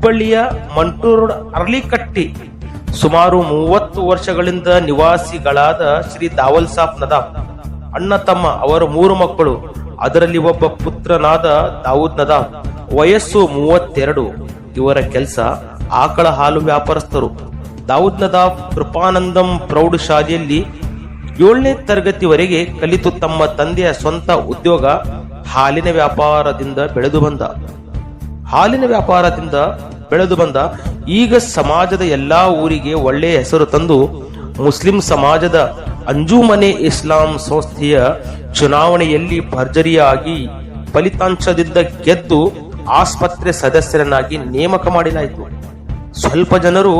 ಹುಬ್ಬಳ್ಳಿಯ ಮಂಟೂರು ಅರ್ಲಿಕಟ್ಟಿ ಸುಮಾರು ಮೂವತ್ತು ವರ್ಷಗಳಿಂದ ನಿವಾಸಿಗಳಾದ ಶ್ರೀ ದಾವಲ್ ಸಾಬ್ ನದಾಬ್, ಅಣ್ಣ ತಮ್ಮ, ಅವರ ಮೂರು ಮಕ್ಕಳು, ಅದರಲ್ಲಿ ಒಬ್ಬ ಪುತ್ರನಾದ ದಾವೂದ್ ನದಾಬ್. ವಯಸ್ಸು ಮೂವತ್ತೆರಡು. ಇವರ ಕೆಲಸ ಆಕಳ ಹಾಲು ವ್ಯಾಪಾರಸ್ಥರು. ದಾವೂದ್ ನದಾಬ್ ಕೃಪಾನಂದಂ ಪ್ರೌಢ ಶಾಲೆಯಲ್ಲಿ ಏಳನೇ ತರಗತಿವರೆಗೆ ಕಲಿತು ತಮ್ಮ ತಂದೆಯ ಸ್ವಂತ ಉದ್ಯೋಗ ಹಾಲಿನ ವ್ಯಾಪಾರದಿಂದ ಬೆಳೆದು ಬಂದ. ಹಾಲಿನ ವ್ಯಾಪಾರದಿಂದ ಬೆಳೆದು ಬಂದ ಈಗ ಸಮಾಜದ ಎಲ್ಲಾ ಊರಿಗೆ ಒಳ್ಳೆಯ ಹೆಸರು ತಂದು ಮುಸ್ಲಿಂ ಸಮಾಜದ ಅಂಜುಮನೆ ಇಸ್ಲಾಂ ಸಂಸ್ಥೆಯ ಚುನಾವಣೆಯಲ್ಲಿ ಭರ್ಜರಿಯಾಗಿ ಫಲಿತಾಂಶದಿಂದ ಗೆದ್ದು ಆಸ್ಪತ್ರೆ ಸದಸ್ಯರನ್ನಾಗಿ ನೇಮಕ ಮಾಡಲಾಯಿತು. ಸ್ವಲ್ಪ ಜನರು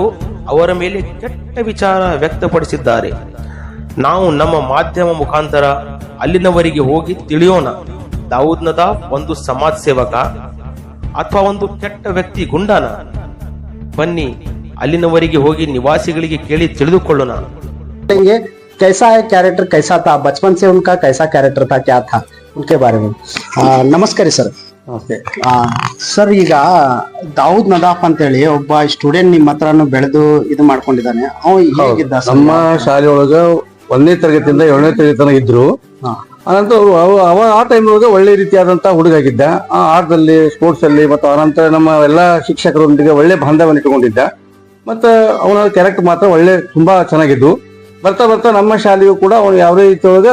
ಅವರ ಮೇಲೆ ಕೆಟ್ಟ ವಿಚಾರ ವ್ಯಕ್ತಪಡಿಸಿದ್ದಾರೆ. ನಾವು ನಮ್ಮ ಮಾಧ್ಯಮ ಮುಖಾಂತರ ಅಲ್ಲಿನವರಿಗೆ ಹೋಗಿ ತಿಳಿಯೋಣ. ದಾವೂದ್ ಒಂದು ಸಮಾಜ ಸೇವಕ. ಅಥವಾ ಒಂದು ಕೆಟ್ಟ ವ್ಯಕ್ತಿ ಗುಂಡಾನ ಬನ್ನಿ ಅಲ್ಲಿನವರಿಗೆ ಹೋಗಿ ನಿವಾಸಿಗಳಿಗೆ ಕೇಳಿ ತಿಳಿದುಕೊಳ್ಳೋಣ बताएंगे कैसा है कैरेक्टर कैसा था बचपन से उनका कैसा कैरेक्टर था क्या था उनके बारे में ಆ, ನಮಸ್ಕಾರ ಸರ್ ನಮಸ್ತೆ ಸರ್ ಈಗ ದಾವೂದ್ ನದಾಫ್ ಅಂತೇಳಿ ಒಬ್ಬ ಸ್ಟೂಡೆಂಟ್ ನಿಮ್ಮ ಹತ್ರನು ಬೆಳೆದು ಇದು ಮಾಡ್ಕೊಂಡಿದ್ದಾನೆ ಅವ ಹೇಗಿದ್ದ ಸರ್? ನಮ್ಮ ಶಾಲೆಯೊಳಗ ಒಂದನೇ ತರಗತಿಯಿಂದ ಏಳನೇ ತರಗತಿ ತನಕ ಇದ್ರು ಹಾ. ಅವ್ರು- ಅವ ಆ ಟೈಮ್ ಒಳಗೆ ಒಳ್ಳೆ ರೀತಿಯಾದಂತ ಹುಡುಗ ಆಗಿದ್ದ ಆ ಆಟದಲ್ಲಿ ಸ್ಪೋರ್ಟ್ಸ್ ಅಲ್ಲಿ ಮತ್ತು ಅನಂತರ ನಮ್ಮ ಎಲ್ಲ ಶಿಕ್ಷಕರೊಂದಿಗೆ ಒಳ್ಳೆ ಬಾಂಧವ್ಯ ಇಟ್ಟುಕೊಂಡಿದ್ದ. ಮತ್ತು ಅವನ ಕ್ಯಾರೆಕ್ಟರ್ ಮಾತ್ರ ಒಳ್ಳೆ ತುಂಬಾ ಚೆನ್ನಾಗಿದ್ದು. ಬರ್ತಾ ಬರ್ತಾ ನಮ್ಮ ಶಾಲೆಯು ಕೂಡ ಅವನು ಯಾವ ರೀತಿ ಒಳಗೆ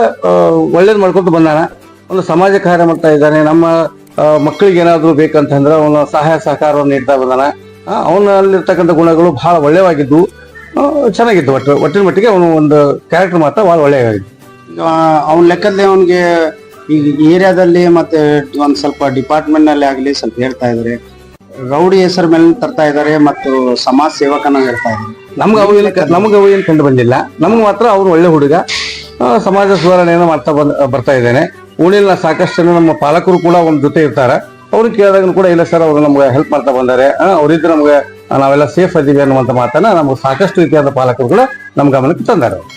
ಒಳ್ಳೇದು ಮಾಡ್ಕೊತ ಬಂದಾನ. ಒಂದು ಸಮಾಜ ಕಾರ್ಯ ಮಾಡ್ತಾ ಇದ್ದಾನೆ. ನಮ್ಮ ಮಕ್ಕಳಿಗೆ ಏನಾದ್ರು ಬೇಕಂತಂದ್ರೆ ಅವನ ಸಹಾಯ ಸಹಕಾರವನ್ನು ನೀಡ್ತಾ ಬಂದಾನ. ಅವನಲ್ಲಿರ್ತಕ್ಕಂಥ ಗುಣಗಳು ಬಹಳ ಒಳ್ಳೆಯವಾಗಿದ್ದು ಚೆನ್ನಾಗಿತ್ತು. ಒಟ್ಟು ಒಟ್ಟಿನ ಮಟ್ಟಿಗೆ ಅವನು ಒಂದು ಕ್ಯಾರೆಕ್ಟರ್ ಮಾತ್ರ ಬಹಳ ಒಳ್ಳೆಯವಾಗಿತ್ತು ಆ, ಅವನ ಲೆಕ್ಕದಲ್ಲಿ ಅವನಿಗೆ ಈ ಏರಿಯಾದಲ್ಲಿ ಮತ್ತೆ ಒಂದ್ ಸ್ವಲ್ಪ ಡಿಪಾರ್ಟ್ಮೆಂಟ್ನಲ್ಲಿ ಆಗ್ಲಿ ಸ್ವಲ್ಪ ಹೇಳ್ತಾ ಇದಾರೆ. ರೌಡಿ ಹೆಸರು ಮೇಲೆ ತರ್ತಾ ಇದಾರೆ ಮತ್ತು ಸಮಾಜ ಸೇವಕನ ಹೇಳ್ತಾ ಇದ್ದಾರೆ ನಮ್ಗೆ ಅವು ಏನು ನಮ್ಗೆ ಅವು ಏನು ಕಂಡು ಬಂದಿಲ್ಲ. ನಮ್ಗೆ ಮಾತ್ರ ಅವ್ರು ಒಳ್ಳೆ ಹುಡುಗ. ಸಮಾಜ ಸುಧಾರಣೆಯನ್ನು ಮಾಡ್ತಾ ಬಂದ್ ಬರ್ತಾ ಇದ್ದೇನೆ. ಉಳಿಲ್ಲ ಸಾಕಷ್ಟು ನಮ್ಮ ಪಾಲಕರು ಕೂಡ ಅವ್ನ ಜೊತೆ ಇರ್ತಾರೆ. ಅವ್ರಿಗೆ ಕೇಳಿದಾಗ ಕೂಡ ಇಲ್ಲ ಸರ್ ಅವರು ನಮ್ಗೆ ಹೆಲ್ಪ್ ಮಾಡ್ತಾ ಬಂದಾರೆ. ಆ, ಅವರಿದ್ರೆ ನಮ್ಗೆ ನಾವೆಲ್ಲ ಸೇಫ್ ಅದೀವಿ ಅನ್ನುವಂತ ಮಾತನ್ನ ನಮ್ಗೆ ಸಾಕಷ್ಟು ರೀತಿಯಾದ ಪಾಲಕರು ಕೂಡ ನಮ್ಮ ಗಮನಕ್ಕೆ ತಂದಾರೆ.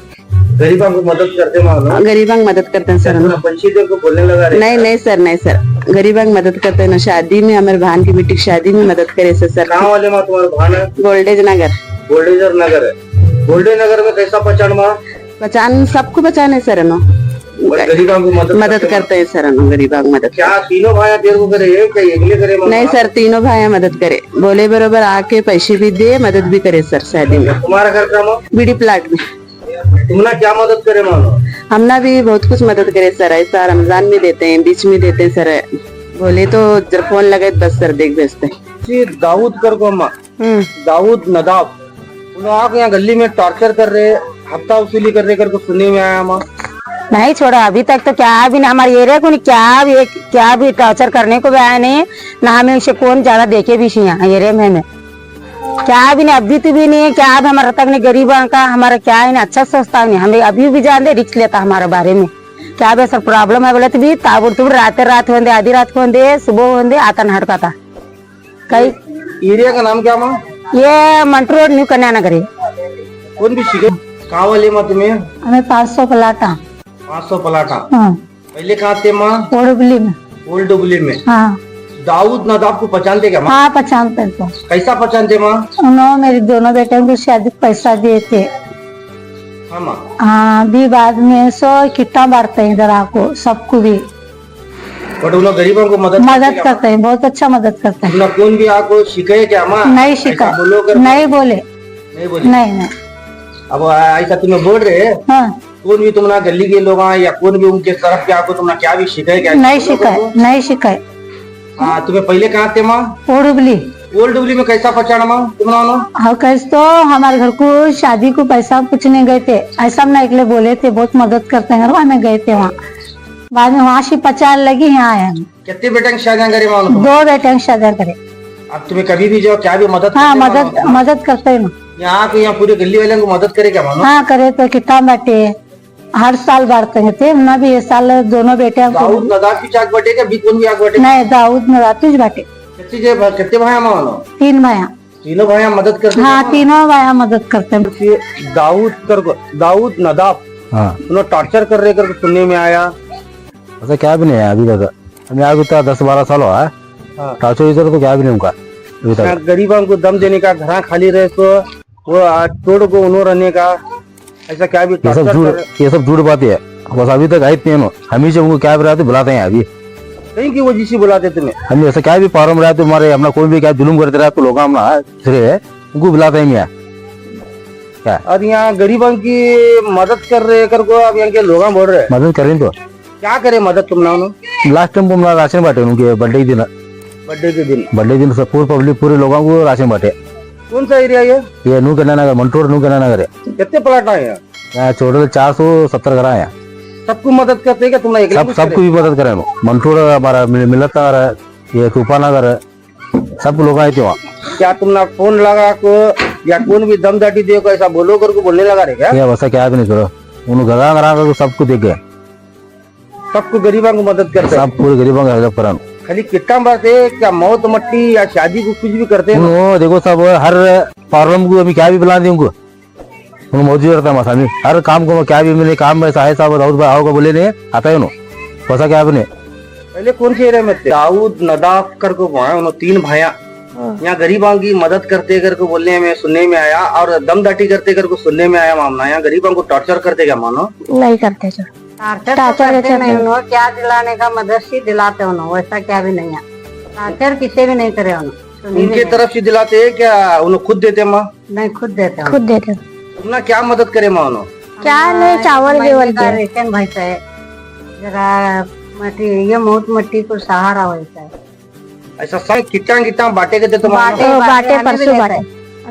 गरीबों को मदद करते मदद करते हैं सर पंचायतों को बोलने लगा नहीं नहीं सर नहीं सर. गरीबा की मदद करते. हैं ना शादी में हमारे भान की बेटी की शादी में मदद करे सर सर. कहाँ वाले माँ तुम्हारे भान? है गोल्डेज नगर. गोल्डेजर नगर. है गोल्डे नगर में कैसा पहचान माँ? पहचान सबको पहचाने सर नो. गरीबों की मदद मदद करते हैं सर नो गरीबा की मदद. क्या तीनों भाई देर को करे? ये क्या अगले करे माँ? नहीं सर तीनों भाई मदद करे. बोले बरोबर आके पैसे भी दे मदद भी करे सर शादी में. तुम्हारा घर का माँ? बीड़ी प्लाट में. तुमने क्या मदद करे मानो? हमने भी बहुत कुछ मदद करे सर। ऐसा रमज़ान में देते हैं बीच में देते हैं सर। बोले तो जब फ़ोन लगे तो बस सर देख भेजते हैं। दाऊद कर को माँ हम्म। दाऊद नदाब। आप यहाँ गली में टॉर्चर कर रहे हफ़्ता वसूली कर रहे कर को सुनने में आया माँ नहीं छोड़ा अभी तक तो क्या भी ना हमारे एरिया को नहीं क्या भी क्या भी टॉर्चर करने को भी आया नहीं ना हमें उसे कौन ज़्यादा देखे भी यहाँ एरिया में हमें। क्या भी नहीं अभी तो भी नहीं है क्या भी हमारा तक नहीं गरीब का हमारा क्या है ना अच्छा सोचता नहीं हमें अभी भी जानते रिक्स लेता हमारे बारे में। क्या भी सर प्रॉब्लम है बोले तो भी ताबुर तुबुर रात रात होंगे आधी रात को होंगे सुबह होंगे आता न हटका था। कई? एरिया का नाम क्या माँ ये मंटू रोड न्यू कन्या नगर है कौन भी शिकायत कहाँ वाले माँ। तुम्हें हमें पाँच सौ पलाटा। पाँच सौ पलाटा। हाँ। पहले कहाँ थे माँ? ओडुबली में। ओल्ड में। हाँ। दाऊद नदाब को पहचानते क्या माँ? हाँ पहचानते हैं तो कैसा पहचानते माँ? उन्होंने मेरे दोनों बेटे को शादी पैसा दिए थे। हाँ माँ। हाँ भी बाद में सो कितना बांटते हैं इधर आपको सबको भी। बट उन्होंने गरीबों को मदद मदद करते हैं बहुत अच्छा मदद करते हैं। कौन भी आपको शिकायत क्या माँ? नहीं शिकायत बोलो नहीं बोले। नहीं बोली। नहीं नहीं। अब ऐसा तुम्हें बोल रहे हाँ? कौन भी तुमने गली के लोग या कौन भी उनके तरफ़ के आपको तुमने क्या भी शिकायत क्या? नहीं शिकायत नहीं शिकायत हाँ तुम्हें पहले कहाँ थे माँ? ओडुबली ओल्ड डुबली में कैसा पहचाना माँ तुमने हाँ कैसे तो हमारे घर को शादी को पैसा पूछने गए थे। ऐसा हम निकले बोले थे बहुत मदद करते हैं वहाँ में गए थे वहाँ। बाद में वहाँ से पचास लगी यहाँ आए हम। कितने बेटे की शादियाँ करे माँ दो बेटे शादी करे। अब तुम्हें कभी भी जाओ क्या भी मदद हाँ मदद मदद करते हैं ना यहाँ को यहाँ पूरी गली वाले को मदद करे क्या मानो हाँ करे तो कितना बाटे हर साल बांटते हैं। थे हमने भी ये साल दोनों बेटे दाऊद नदाब की चाक बटे क्या? बीच भी आग बटे नहीं दाऊद नरातुज बाटे। कितने जे कितने भाई मानो तीन भाया तीनों भाई मदद करते हाँ तीनों भाया मदद करते हैं। हैं दाऊद कर दाऊद नदाब हाँ। उन्होंने टॉर्चर कर रहे करके सुनने में आया। ऐसा क्या भी नहीं है अभी तक। हमें आगे तो दस बारह साल हुआ है। हाँ। टाचो इधर तो क्या भी नहीं उनका अभी तक। गरीबों को दम देने का घर खाली रहे तो वो तोड़ को उन्हों रहने का। ऐसा क्या भी ये सब झूठ ये सब झूठ बात है। बस अभी तक उनको क्या रहते बुलाते हैं अभी। कहीं की वजह से बुलाते तुम्हें हम ऐसा क्या भी प्रॉब्लम रहा तो अपना कोई भी क्या जुलूम करते रहा तो लोग उनको बुलाते हैं मियाँ और यहाँ गरीबों की मदद कर रहे कर को अब यहाँ के लोग बोल रहे मदद करें तो। क्या करे मदद तुम ना? लास्ट टाइम हमारा राशन बांटे उनके बर्थडे के दिन। बर्थडे के दिन। बर्थडे दिन सब पूरे पब्लिक पूरे लोगों को राशन बांटे। कौन सा एरिया ये? ये नू कन्या नगर मंटोर नू कन्या नगर है। कितने प्लाट आए हैं? यहाँ टोटल चार सौ सत्तर घर आए हैं। सबको मदद करते हैं क्या? तुम सब सबको भी मदद करें। मंटोर हमारा मिल- मिलत नगर है ये तूफा नगर है। सब लोग आए थे वहाँ। क्या तुमने फ़ोन लगा को या कौन भी दम दाटी दे ऐसा बोलो कर को बोलने लगा रहे क्या? ये वैसा क्या भी नहीं करो। उन घर घर सबको देख सबको गरीबों को मदद करते सब पूरे गरीबों का हेल्प करा। खाली कितना बात है क्या मौत मट्टी या शादी को कुछ भी करते हैं वो देखो सब हर प्रॉब्लम को अभी क्या भी बुला दी उनको। मौजूद रहता है मसामी हर काम को क्या भी मिले काम में साहे साहब दाऊद भाई आओगे बोले नहीं आता है वैसा क्या भी नहीं पहले कौन से एरिया में थे? दाऊद नदाफ कर को वहाँ उन्होंने तीन भाया यहाँ गरीबों की मदद करते कर को बोलने में सुनने में आया और दम दाटी करते कर को सुनने में आया मामला। यहाँ गरीबों को टॉर्चर करते क्या मानो? नहीं करते जो टार्चर टार्चर तो करते नहीं उन्होंने क्या दिलाने का मदद ही दिलाते उन्होंने वैसा क्या भी नहीं है। टार्चर किसी भी नहीं करे उन्होंने उनके तरफ़ से दिलाते हैं क्या? उन्हें खुद देते माँ? नहीं खुद देते खुद देते तुमने क्या मदद करे माँ उन्होंने क्या नहीं चावल महीने गेवल का रेशन भैसा है जरा मट्टी ये बहुत मट्टी को सहारा वैसा है। ऐसा सब कितना कितना बांटे के थे बाटे तुम्हारे बाटे हमें भी परसों बाटे। हैं।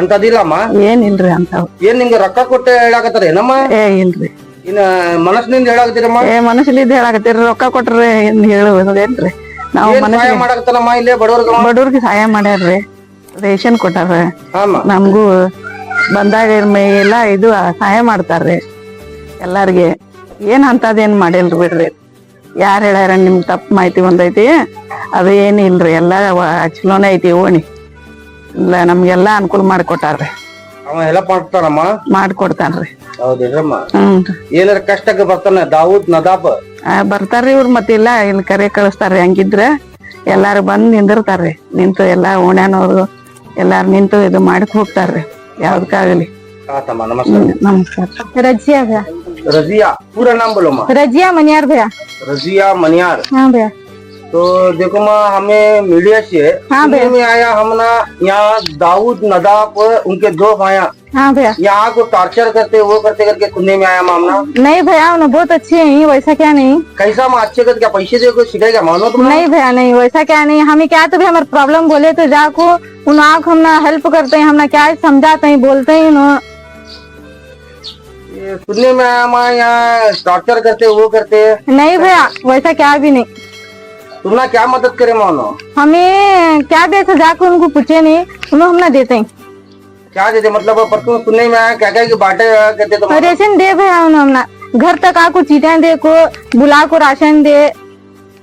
ಅಂತದಿಲ್ಲಮ್ಮ? ಏನಿಲ್ರಿ ಅಂತ ಏನ್ ನಿಮ್ಗೆ ರೊಕ್ಕ ಕೊಟ್ಟು ಹೇಳಾಕತ್ತಾರ ಏನಮ್ಮ? ಏ ಇಲ್ರಿ. ಇನ್ನ ಮನಸ್ಸಿನಿಂದ ಹೇಳಾಕತ್ತೀರಮ್ಮ? ಏ ಮನಸ್ಸಲ್ಲಿದ್ದ ಹೇಳಾಕತ್ತೀರಿ. ರೊಕ್ಕ ಕೊಟ್ರೆ ಏನ್ ಹೇಳುವುದೇನ್ರಿ ನಾವು ಏನ್ ಸಹಾಯ ಮನಸ್ಸಿಗೆ ಇಲ್ಲೇ ಬಡವ್ರಿಗೆ ಬಡವ್ರಿಗೆ ಸಹಾಯ ಮಾಡ್ಯಾರ್ರಿ. ರೇಷನ್ ಕೊಟ್ಟಾರ. ನಮ್ಗೂ ನಮಗೂ ಬಂದಾಗ ಮೇ ಎಲ್ಲ ಇದು ಸಹಾಯ ಮಾಡ್ತಾರ್ರಿ ಎಲ್ಲಾರ್ಗೆ. ಏನ್ ಅಂತದೇನ್ ಮಾಡಿಲ್ರಿ ಬಿಡ್ರಿ. ಯಾರು ಹೇಳ್ಯಾರ ನಿಮ್ ತಪ್ಪು ಮಾಹಿತಿ ಒಂದೈತಿ? ಅದು ಏನಿಲ್ರಿ ಇಲ್ರಿ. ಎಲ್ಲ ಚಲೋನೇ ಐತಿ ಓಣಿ. ಇಲ್ಲ ನಮಗೆಲ್ಲ ಅನುಕೂಲ ಮಾಡ್ಕೊಟ್ಟಾರ್ರಿ. ಅವ ಹೆಲ್ಪ್ ಮಾಡ್ತಾನಮ್ಮ ಮಾಡ್ಕೊಡ್ತಾನ್ರಿ. ಹೌದಿಲ್ರಮ್ಮ ಹ್ಞೂ ಏನಾರ ಕಷ್ಟಕ್ಕೆ ಬರ್ತಾನ? ದಾವೂದ್ ನದಾಬ್? ಆ, ಬರ್ತಾರ್ರಿ ಇವ್ರು ಮತ್ತಿಲ್ಲ ಇಲ್ಲಿ ಕರೆ ಕಳಿಸ್ತಾರ್ರಿ. ಹಂಗಿದ್ರೆ ಎಲ್ಲಾರು ಬಂದ್ ನಿಂದಿರ್ತಾರ್ರಿ. ನಿಂತು ಎಲ್ಲಾ ಓಣ್ಯಾನವ್ರು ಎಲ್ಲಾರು ನಿಂತು ಇದು ಮಾಡಕ್ ಹೋಗ್ತಾರ್ರಿ. ಯಾವ್ದಕ್ಕಾಗಲಿ ಆತಮ್ಮ ನಮಸ್ಕಾರ. ನಮಸ್ಕಾರ. ರಜಿಯಾ ಭಯ ರಜಿಯಾ ಪೂರ ನಾಮ್ ಬೋಲಮ್ಮ ರಜಿಯಾ ಮನ್ಯಾರ್ ಭಯ ರಜಿಯಾ ಮನಿಯಾರ್. ಹಾ ಭಯ तो देखो माँ हमें मीडिया से हाँ में आया हमना यहाँ दाऊद नदाब उनके दो भाया हाँ भैया। यहाँ को टॉर्चर करते वो करते करके सुनने में आया मामला नहीं भैया उन्हें बहुत अच्छे हैं वैसा क्या नहीं? कैसा माँ अच्छे कर क्या पैसे दे को सिखाएगा मानो तुम नहीं भैया नहीं वैसा क्या नहीं। हमें क्या तो भी हमारे प्रॉब्लम बोले तो जाको उन आँख हम ना हेल्प करते हैं हम ना क्या समझाते हैं बोलते हैं सुनने में आया माँ यहाँ टॉर्चर करते वो करते। नहीं भैया वैसा क्या भी नहीं। तुमने क्या मदद करे मानो हमें क्या देते जाकर उनको पूछे नहीं उन्हें हम ना देते हैं। क्या देते मतलब परसों सुनने में आया क्या क्या की बाटे कहते तो राशन दे भैया उन्हें हम ना घर तक आको चीटें दे को बुला को राशन दे।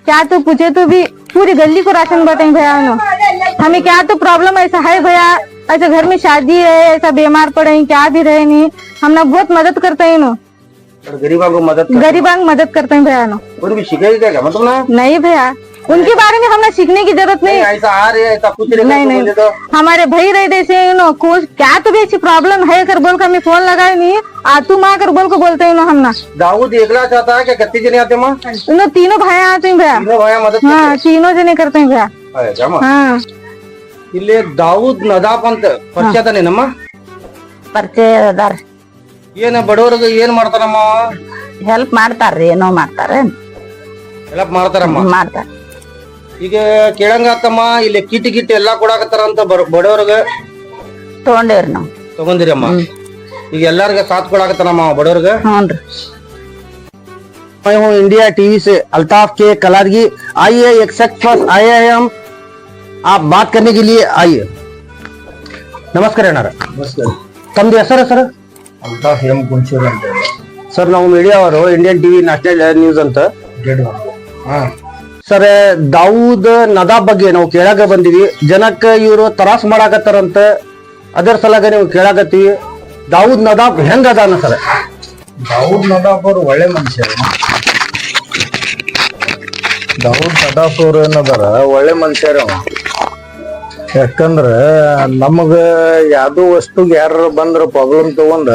क्या तो पूछे तो भी पूरी गली को राशन बटेंगे भैया उन्हें हमें क्या तो प्रॉब्लम ऐसा है भैया? ऐसा घर में शादी है ऐसा बीमार पड़े हैं, क्या भी रहे नहीं। हम ना बहुत मदद करते हैं ना गरीबों को मदद गरीबां की मदद करते हैं भैया ना भी सिखाएगा क्या? मतलब ना? नहीं भैया। उनके बारे में हमने सीखने की जरूरत नहीं नहीं ऐसा आ रहे ऐसा कुछ नहीं नहीं, करके नहीं। बोले तो हमारे भाई रहे जैसे यू नो कुछ क्या तो भी ऐसी प्रॉब्लम है कर बोल कर हमें फोन लगाए नहीं आ तू माँ कर बोल को बोलते हैं ना हम ना दाऊद एकला चाहता है क्या कितने जने आते माँ उन तीनों भाई आते हैं भैया तीनों भाई मदद हाँ तीनों जने करते हैं भैया करते हैं क्या माँ हाँ ಇಲ್ಲಿ ದಾವೂದ್ ನದಾಬ್ ಅಂತ ಪರಿಚಯ ತಾನೇನಮ್ಮ ಪರಿಚಯ ಅದಾರ ಏನ ಬಡವರಿಗೆ ಏನ್ ಮಾಡ್ತಾರಮ್ಮ ಹೆಲ್ಪ್ ಮಾಡ್ತಾರ್ರಿ ಏನೋ ಮಾಡ್ತಾರ ಹೆಲ್ಪ್ ಮಾಡ್ತಾರಮ್ಮ ಮಾಡ್ತಾರ ಈಗ ಕೇಳಂಗಾತಮ್ಮ ಇಲ್ಲಿ ಕಿಟ್ ಗಿಟ್ ಎಲ್ಲಾ ಕೊಡಾಕತ್ತಾರ ಅಂತ ಬಡವರಿಗೆ ತಗೊಂಡೇವ್ರಿ ನಾವು ತಗೊಂದಿರಮ್ಮ ಈಗ ಎಲ್ಲಾರ್ಗ ಸಾಥ್ ಕೊಡಾಕತ್ತಾನಮ್ಮ ಬಡವರಿಗೆ ಹ್ಞೂನ್ರಿ मैं हूँ इंडिया टीवी से अल्ताफ के कलादगी आइए एक सेक्ट फर्स्ट आए हैं हम आप बात करने के लिए आइए ನಮಸ್ಕಾರ ಅಣ್ಣಾರ ತಮ್ದು ಹೆಸರು ಸರ್ ಅಲ್ತಾಫ್ ಎಂ ಕುಂಚೂರ್ ಅಂತ ಸರ್ ನಾವು ಮೀಡಿಯಾ ಅವರು ಇಂಡಿಯನ್ ಟಿವಿ ನ್ಯಾಷನಲ್ ನ್ಯೂಸ್ ಅಂತ ಸರ್ ದಾವೂದ್ ನದಾಬ್ ಬಗ್ಗೆ ನಾವು ಕೇಳಾಕ ಬಂದಿವಿ. ಜನಕ್ಕೆ ಇವರು ತರಾಸ್ ಮಾಡಾಕತ್ತಾರಂತ ಅದರ ಸಲಾಗ ನೀವು ಕೇಳಾಕತ್ತೀವಿ. ದಾವೂದ್ ನದಾಬ್ ಹೆಂಗ ಅದಾನ ಸರ್? ದಾವೂದ್ ನದಾಬ್ ಅವ್ರು ಒಳ್ಳೆ ಮನುಷ್ಯ ದಾವೂದ್ ನದಾಫ್ ಅವ್ರು ಏನದಾರ? ಒಳ್ಳೆ ಮನುಷ್ಯರ ಯಾಕಂದ್ರ ನಮಗ ಯಾವ್ದೋ ವಸ್ತುಗೆ ಯಾರ ಬಂದ್ರ ಪ್ರಾಬ್ಲಮ್ ತಗೊಂಡ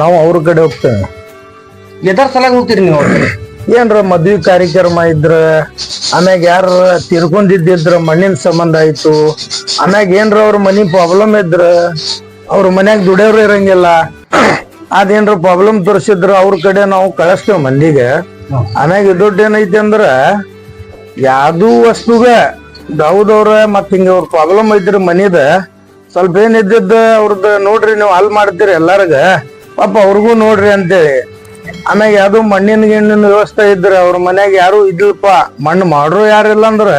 ನಾವು ಅವ್ರ ಕಡೆ ಹೋಗ್ತೇವೆ. ಎದರ್ ಸಲಾಗ ಹೋಗ್ತೀರಿ ನೀವು ಏನ್ರ ಮದ್ವಿ ಕಾರ್ಯಕ್ರಮ ಇದ್ರ? ಆಮ್ಯಾಗ ಯಾರ ತಿರ್ಕೊಂಡಿದ್ದಿದ್ರ ಮಣ್ಣಿನ ಸಂಬಂಧ ಆಯ್ತು? ಆಮ್ಯಾಗ ಏನ್ರ ಅವ್ರ ಮನಿ ಪ್ರಾಬ್ಲಮ್ ಇದ್ರ? ಅವ್ರ ಮನ್ಯಾಗ ದುಡಿಯವ್ರು ಇರಂಗಿಲ್ಲ. ಅದೇನ್ರ ಪ್ರಾಬ್ಲಮ್ ತೋರಿಸಿದ್ರ ಅವ್ರ ಕಡೆ ನಾವು ಕಳಿಸ್ತೇವ್ ಮಂದಿಗೆ. ಆಮ್ಯಾಗ ದುಡ್ಡು ಏನೈತಿ ಅಂದ್ರ, ಯಾವ್ದು ವಸ್ತುಗ ದಾವುದವ್ರ ಮತ್ ಹಿಂಗ ಅವ್ರ ಪ್ರಾಬ್ಲಮ್ ಐತ್ರಿ ಮನಿದ ಸ್ವಲ್ಪ ಏನಿದ್ದ ಅವ್ರದ್ದು ನೋಡ್ರಿ ನೀವು ಹಾಲ್ ಮಾಡ್ತೀರಿ ಎಲ್ಲಾರ್ಗ, ಪಾಪ ಅವ್ರಿಗೂ ನೋಡ್ರಿ ಅಂತೇಳಿ. ಆಮ್ಯಾಗ ಯಾವ್ದು ಮಣ್ಣಿನ ಗಿಣ್ಣಿನ ವ್ಯವಸ್ಥೆ ಇದ್ರೆ ಅವ್ರ ಮನ್ಯಾಗ ಯಾರು ಇದ್ಲಪ್ಪ. ಮಣ್ಣು ಮಾಡ್ರು ಯಾರಿಲ್ಲ ಅಂದ್ರೆ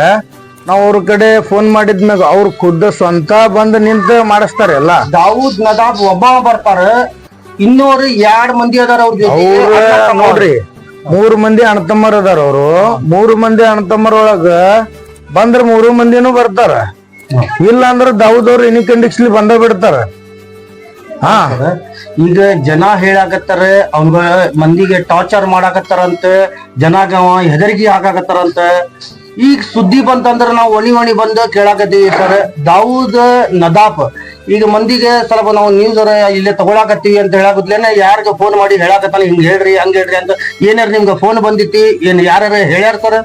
ನಾವು ಅವ್ರ ಕಡೆ ಫೋನ್ ಮಾಡಿದ್ಮ್ಯಾಗ ಅವ್ರ ಖುದ್ದ ಸ್ವಂತ ಬಂದ್ ನಿಂತ ಮಾಡಿಸ್ತಾರ ಎಲ್ಲ. ದಾವೂದ್ ನದಾಬ್ ಒಬ್ಬ ಬರ್ತಾರ. ಇನ್ನೂರು ಎರಡ್ ಮಂದಿ ಅದಾರ ಅವ್ರ ಅವ್ರ ನೋಡ್ರಿ ಮೂರು ಮಂದಿ ಅಣ್ಣತಮ್ಮರ್ ಅದಾರ ಅವ್ರು. ಮೂರು ಮಂದಿ ಅಣ್ಣತಮ್ಮರೊಳಗ ಬಂದ್ರ ಮೂರು ಮಂದಿನೂ ಬರ್ತಾರ. ಇಲ್ಲ ಅಂದ್ರ ದಾವುದವ್ರು ಇನಿ ಕಂಡಿಕ್ಸ್ಲಿ ಬಂದ ಬಿಡ್ತಾರ. ಹಾ. ಈಗ ಜನ ಹೇಳಾಕತ್ತಾರ ಅವ್ನ ಮಂದಿಗೆ ಟಾರ್ಚರ್ ಮಾಡಾಕತ್ತಾರಂತ ಅವ ಹೆದರಿಕೆ ಹಾಕಾಕತ್ತಾರಂತ. ಈಗ ಸುದ್ದಿ ಬಂತಂದ್ರ ನಾವು ಒಣಿ ಒಣಿ ಬಂದು ಕೇಳಾಕತ್ತೀವಿ ಸರ್. ದಾವೂದ್ ನದಾಪ್ ಈಗ ಮಂದಿಗೆ ಸ್ವಲ್ಪ ನಾವು ನ್ಯೂಸ್ ಇಲ್ಲೇ ತಗೊಳಾಕತ್ತೀವಿ ಅಂತ ಹೇಳಾಕತ್ಲೇನೆ ಯಾರಿಗೆ ಫೋನ್ ಮಾಡಿ ಹೇಳಾಕತ್ತಾನ, ಹಿಂಗ್ ಹೇಳ್ರಿ, ಹಂಗ ಹೇಳ್ರಿ ಅಂತ. ಏನಾರ ನಿಮ್ಗೆ ಫೋನ್ ಬಂದಿತ್ತಿ, ಏನ್ ಯಾರ ಹೇಳ್ಯಾರ ಸರ್?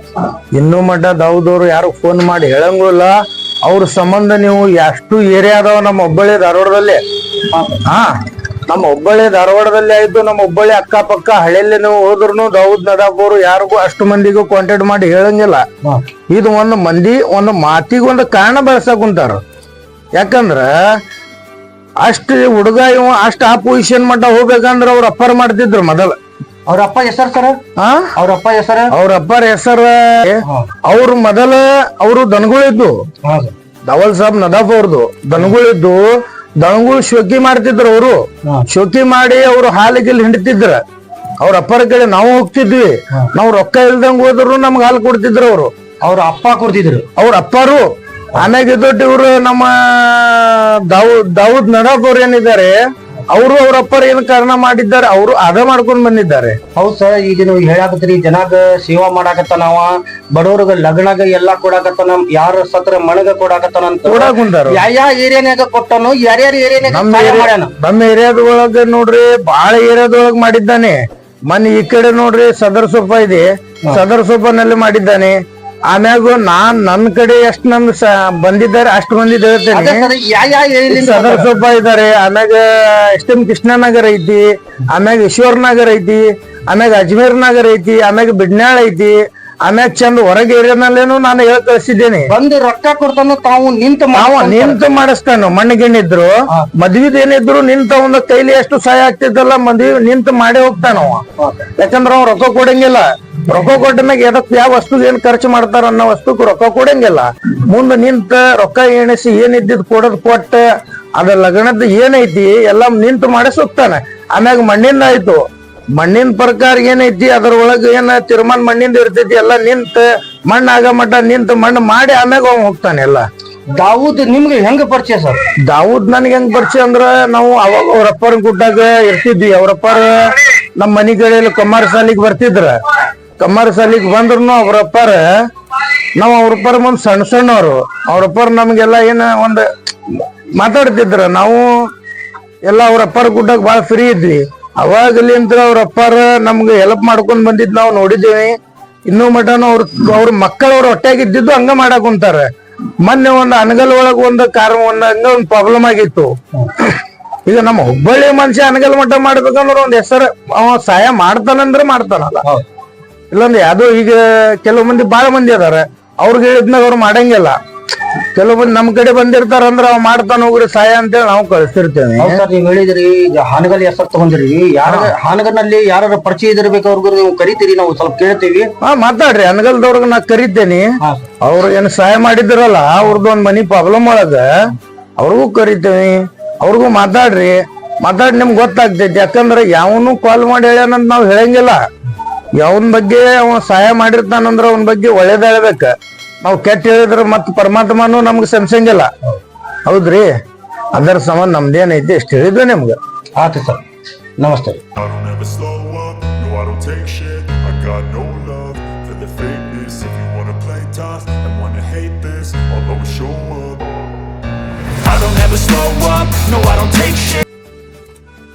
ಇನ್ನೂ ಮಟ್ಟ ದಾವುದವ್ರು ಯಾರು ಫೋನ್ ಮಾಡಿ ಹೇಳಂಗೂ ಇಲ್ಲ. ಅವ್ರ ಸಂಬಂಧ ನೀವು ಎಷ್ಟು ಏರಿಯಾ ಅದಾವ ನಮ್ಮ ಹುಬ್ಬಳ್ಳಿ ಧಾರವಾಡದಲ್ಲಿ. ಹಾ ನಮ್ಮ ಹುಬ್ಬಳ್ಳಿ ಧಾರವಾಡದಲ್ಲಿ ಆಯ್ತು ನಮ್ಮ ಹುಬ್ಬಳ್ಳಿ ಅಕ್ಕಪಕ್ಕ ಹಳ್ಳಿಯಲ್ಲಿ ನೀವು ಹೋದ್ರು ದೌದ್ ನದಾಪುರು ಯಾರಿಗೂ ಅಷ್ಟು ಮಂದಿಗೂ ಕಾಂಟ್ಯಾಕ್ಟ್ ಮಾಡಿ ಹೇಳಂಗಿಲ್ಲ. ಇದು ಒಂದು ಮಂದಿ ಒಂದು ಮಾತಿಗೆ ಒಂದು ಕಾರಣ ಬೆಳೆಸಕ್ ಕುಂತಾರ. ಯಾಕಂದ್ರ ಅಷ್ಟು ಹುಡುಗ ಇವ ಅಷ್ಟು ಆ ಪೊಸಿಷನ್ ಮಟ್ಟ ಹೋಗ್ಬೇಕಂದ್ರ ಅವ್ರು ಅಪ್ಪರ್ ಮಾಡ್ತಿದ್ರು ಮೊದಲ. ಅವ್ರ ಅಪ್ಪ ಹೆಸರು ಸರ್? ಆ? ಅವ್ರ ಅಪ್ಪ ಹೆಸರು? ಅವ್ರ ಅಪ್ಪರ ಹೆಸರ ಅವ್ರ ಮೊದಲ ಅವರು ದನಗಳಿದ್ದು. ಧವಲ್ ಸಾಬ್ ನದಾಫ್ ಅವ್ರದ್ದು ದನಗಳಿದ್ದು ದನಗಳು ಶೋಕಿ ಮಾಡ್ತಿದ್ರು ಅವರು. ಶೋಕಿ ಮಾಡಿ ಅವ್ರು ಹಾಲಿಗೆ ಹಿಂಡ್ತಿದ್ರ. ಅವ್ರ ಅಪ್ಪರ ಕಡೆ ನಾವು ಹೋಗ್ತಿದ್ವಿ. ನಾವು ರೊಕ್ಕ ಇಲ್ದಂಗ್ ಹೋದ್ರು ನಮ್ಗೆ ಹಾಲು ಕೊಡ್ತಿದ್ರು ಅವರು. ಅವ್ರ ಅಪ್ಪ ಕೊಡ್ತಿದ್ರು. ಅವ್ರ ಅಪ್ಪರು. ಆಮ್ಯಾಗ ದೊಡ್ಡ ಇವ್ರು ನಮ್ಮ ದಾವೂದ್ ದಾವೂದ್ ನದಾಫ್ ಅವ್ರು ಏನಿದ್ದಾರೆ ಅವರು ಅವ್ರ ಅಪ್ಪರ ಏನ್ ಕಾರಣ ಮಾಡಿದ್ದಾರೆ ಅವರು ಅದ ಮಾಡ್ಕೊಂಡ್ ಬಂದಿದ್ದಾರೆ. ಹೌದ್ ಸರ್ ಈಗ ನೀವು ಹೇಳಾಕತ್ರಿ ಜನಾಗ ಸೇವಾ ಮಾಡಾಕತ್ತಾನವ ಬಡವ್ರಿಗೆ ಲಗ್ನಾಗ ಎಲ್ಲಾ ಕೊಡಾಕತ್ತಾನ ಯಾರ ಸತ್ರ ಮಣಗ ಕೊಡಾಕತ್ತಾನ ಅಂತ ಕೊಡಾಕ್ ಕುಂತಾರ ಯಾ ಯಾ ಏರಿಯಾನ್ಯಾಗ ಕೊಟ್ಟನು ಯಾರ್ಯಾರ ಏರಿಯಾನ್ಯಾಗ ನಮ್ಮ ಸಹಾಯ ಮಾಡ್ಯಾನ? ನಮ್ಮ ಏರಿಯಾದೊಳಗ ನೋಡ್ರಿ ಬಾಳ ಏರಿಯಾದೊಳಗ ಮಾಡಿದ್ದಾನೆ. ಮನ್ ಈ ಕಡೆ ನೋಡ್ರಿ ಸದರ್ ಸೊಪ್ಪ ಇದೆ. ಸದರ್ ಸೊಪ್ಪನಲ್ಲಿ ಮಾಡಿದ್ದಾನೆ. ಆಮ್ಯಾಗ ನಾನ್ ನನ್ ಕಡೆ ಎಷ್ಟ್ ನಮ್ ಬಂದಿದ್ದಾರೆ ಅಷ್ಟು ಮಂದಿ ಹೇಳ್ತೇನೆ ಸದರ್ ಸೊಪ್ಪ ಇದಾರೆ ಆಮ್ಯಾಗ ಎಸ್ ಎಂ ಕೃಷ್ಣನಗರ್ ಐತಿ ಆಮ್ಯಾಗ ಈಶ್ವರ್ ನಗರ್ ಐತಿ ಆಮ್ಯಾಗ ಅಜ್ಮೇರ್ ನಗರ್ ಐತಿ ಆಮ್ಯಾಗ ಬಿಡ್ನಾಳ್ ಐತಿ. ಆಮ್ಯಾಗ ಚಂದ ಹೊರಗೆ ಏರಿಯಾನಲ್ಲೇನು ನಾನು ಹೇಳಿ ಕಳಿಸಿದ್ದೇನೆ. ಬಂದು ರೊಕ್ಕ ಕೊಡ್ತಾನೆ ತಾವು ನಿಂತ ಅವ ನಿಂತು ಮಾಡಿಸ್ತಾನು ಮಣ್ಣಿಗೆಣ್ಣಿದ್ರು. ಮದ್ವಿದ ಏನಿದ್ರು ನಿಂತ ಒಂದ್ ಕೈಲಿ ಎಷ್ಟು ಸಹಾಯ ಆಗ್ತಿದ್ದಲ್ಲ ಮದ್ವಿ ನಿಂತು ಮಾಡಿ ಹೋಗ್ತಾನ ಯಾಕಂದ್ರ ಅವ್ ರೊಕ್ಕ ಕೊಡಂಗಿಲ್ಲ. ರೊಕ್ಕ ಕೊಟ್ಟ ಮ್ಯಾಗ ಎದಕ್ ಯಾವ ವಸ್ತು ಏನ್ ಖರ್ಚು ಮಾಡ್ತಾರ ಅನ್ನೋ ವಸ್ತುಕ್ ರೊಕ್ಕ ಕೊಡಂಗಿಲ್ಲ. ಮುಂದ ನಿಂತ ರೊಕ್ಕ ಎಣಿಸಿ ಏನಿದ್ದಿದ್ ಕೊಡದ್ ಕೊಟ್ಟ ಅದ ಲಗ್ನದ ಏನೈತಿ ಎಲ್ಲಾ ನಿಂತು ಮಾಡಿಸ್ ಹೋಗ್ತಾನೆ ಆಮ್ಯಾಗ ಮಣ್ಣಿಂದ ಆಯ್ತು. ಮಣ್ಣಿನ ಪ್ರಕಾರ ಏನೈತಿ ಅದ್ರೊಳಗ ಏನ ತೀರ್ಮಾನ ಮಣ್ಣಿಂದ ಇರ್ತೈತಿ ಎಲ್ಲ ನಿಂತ ಮಣ್ಣ ಆಗ ಮಟ್ಟ ನಿಂತ ಮಣ್ಣು ಮಾಡಿ ಆಮ್ಯಾಗ ಅವ್ ಹೋಗ್ತಾನೆ ಎಲ್ಲ. ದಾವೂದ್ ನಿಮ್ಗೆ ಹೆಂಗ ಪರಿಚಯ ಸರ್? ದಾವೂದ್ ನನ್ಗೆ ಹೆಂಗ್ ಪರಿಚಯ ಅಂದ್ರ ನಾವು ಅವಾಗ ಅವ್ರ ಅಪ್ಪರ ಗುಡ್ಡಾಗ ಇರ್ತಿದ್ವಿ. ಅವ್ರ ನಮ್ಮ ನಮ್ ಮನಿ ಕಡೆಯಲ್ಲಿ ಕಮ್ಮಾರ ಸಾಲಿಗೆ ಬರ್ತಿದ್ರ. ಕಮ್ಮಾರ ಸಾಲಿಗೆ ಬಂದ್ರು ಅವ್ರ ನಾವು ನಾವ್ ಅವ್ರ ಅಪ್ಪಾರ ಮುಂದ್ ಸಣ್ಣ ಸಣ್ಣವ್ರು. ಅವ್ರ ನಮಗೆಲ್ಲ ಏನ ಒಂದ್ ಮಾತಾಡ್ತಿದ್ರ. ನಾವು ಎಲ್ಲ ಅವರಪ್ಪರ ಗುಡ್ಡಾಗ ಬಾಳ ಫ್ರೀ ಇದ್ವಿ. ಅವಾಗಲಿಂತ್ರ ಅವ್ರ ಅಪ್ಪಾರ ನಮ್ಗೆ ಹೆಲ್ಪ್ ಮಾಡ್ಕೊಂಡ್ ಬಂದಿದ್ ನಾವು ನೋಡಿದ್ದೇವೆ. ಇನ್ನೂ ಮಟನು ಅವ್ರ ಅವ್ರ ಮಕ್ಕಳು ಅವ್ರ ಹೊಟ್ಯಾಗ ಇದ್ದಿದ್ದು ಹಂಗ ಮಾಡಕ್ ಕುಂತಾರ ಮೊನ್ನೆ ಒಂದ್ ಅನಗಲ್ ಒಳಗ್ ಒಂದ್ ಕಾರ್ ಒಂದ್ ಹಂಗ ಒಂದ್ ಪ್ರಾಬ್ಲಮ್ ಆಗಿತ್ತು. ಈಗ ನಮ್ಮ ಹುಬ್ಬಳ್ಳಿ ಮನುಷ್ಯ ಅನಗಲ್ ಮಠ ಮಾಡ್ಬೇಕಂದ್ರ ಒಂದ್ ಹೆಸರು ಅವ ಸಹಾಯ ಮಾಡ್ತಾನಂದ್ರೆ ಮಾಡ್ತಾನಲ್ಲ ಇಲ್ಲೊಂದು ಯಾವ್ದೋ ಈಗ ಕೆಲವು ಮಂದಿ ಬಾಳ ಮಂದಿ ಅದಾರ. ಅವ್ರಿಗೆ ಹೇಳಿದ್ನಾಗ ಅವ್ರು ಮಾಡಂಗಿಲ್ಲ. ಕೆಲವು ಮಂದಿ ನಮ್ ಕಡೆ ಬಂದಿರ್ತಾರ ಅಂದ್ರ ಅವ್ ಮಾಡ್ತಾನ ಹೋಗ್ರಿ ಸಹಾಯ ಅಂತೇಳಿ ನಾವು ಕಳಿಸ್ತಿರ್ತೇವೆ ಹೌದು ಸರ್ ನೀವು ಹೇಳಿದ್ರಿ ಈಗ ಹಾನಗಲ್ ಹೆಸರು ತಗೊಂಡ್ರಿ ಯಾರ ಹಾನಗಲ್ನಲ್ಲಿ ಯಾರ ಪರಿಚಯ ಇದಿರ್ಬೇಕು ಅವ್ರಿಗೆ ನೀವು ಕರಿತೀರಿ ನಾವು ಸ್ವಲ್ಪ ಕೇಳ್ತೀವಿ. ಹಾ ಮಾತಾಡ್ರಿ ಅನಗಲ್ದವ್ರಿಗೆ ನಾ ಕರಿತೇನಿ. ಅವ್ರ ಅವ್ರು ಏನ್ ಸಹಾಯ ಮಾಡಿದ್ರಲ್ಲ ಅವ್ರದ್ದು ಒಂದ್ ಮನಿ ಪ್ರಾಬ್ಲಮ್ ಒಳಗ ಅವ್ರಿಗೂ ಕರಿತೇವಿ ಅವ್ರಿಗೂ ಮಾತಾಡ್ರಿ. ಮಾತಾಡಿ ನಿಮ್ಗೆ ಗೊತ್ತಾಗ್ತೈತಿ ಯಾಕಂದ್ರೆ ಯಾವನು ಕಾಲ್ ಮಾಡಿ ಹೇಳ್ಯಾನಂತ ನಾವು ಹೇಳಂಗಿಲ್ಲ. ಯಾವನ್ ಬಗ್ಗೆ ಅವ ಸಹಾಯ ಮಾಡಿರ್ತಾನಂದ್ರ ಅವನ ಬಗ್ಗೆ ಒಳ್ಳೇದ್ ಹೇಳ್ಬೇಕ. ನಾವು ಕೆಟ್ಟ ಹೇಳಿದ್ರು ಮತ್ತೆ ಪರಮಾತ್ಮನು ನಮ್ಗೆ ಸಂಸಂಗ ಹೌದ್ರಿ? ಅದರ ಸಮ ನಮ್ದೇನಿದೆ ಹೇಳಿದ್ರು ನಿಮ್ಗೆ. ಆತ ಸರ್. ನಮಸ್ತೆ ನಾನು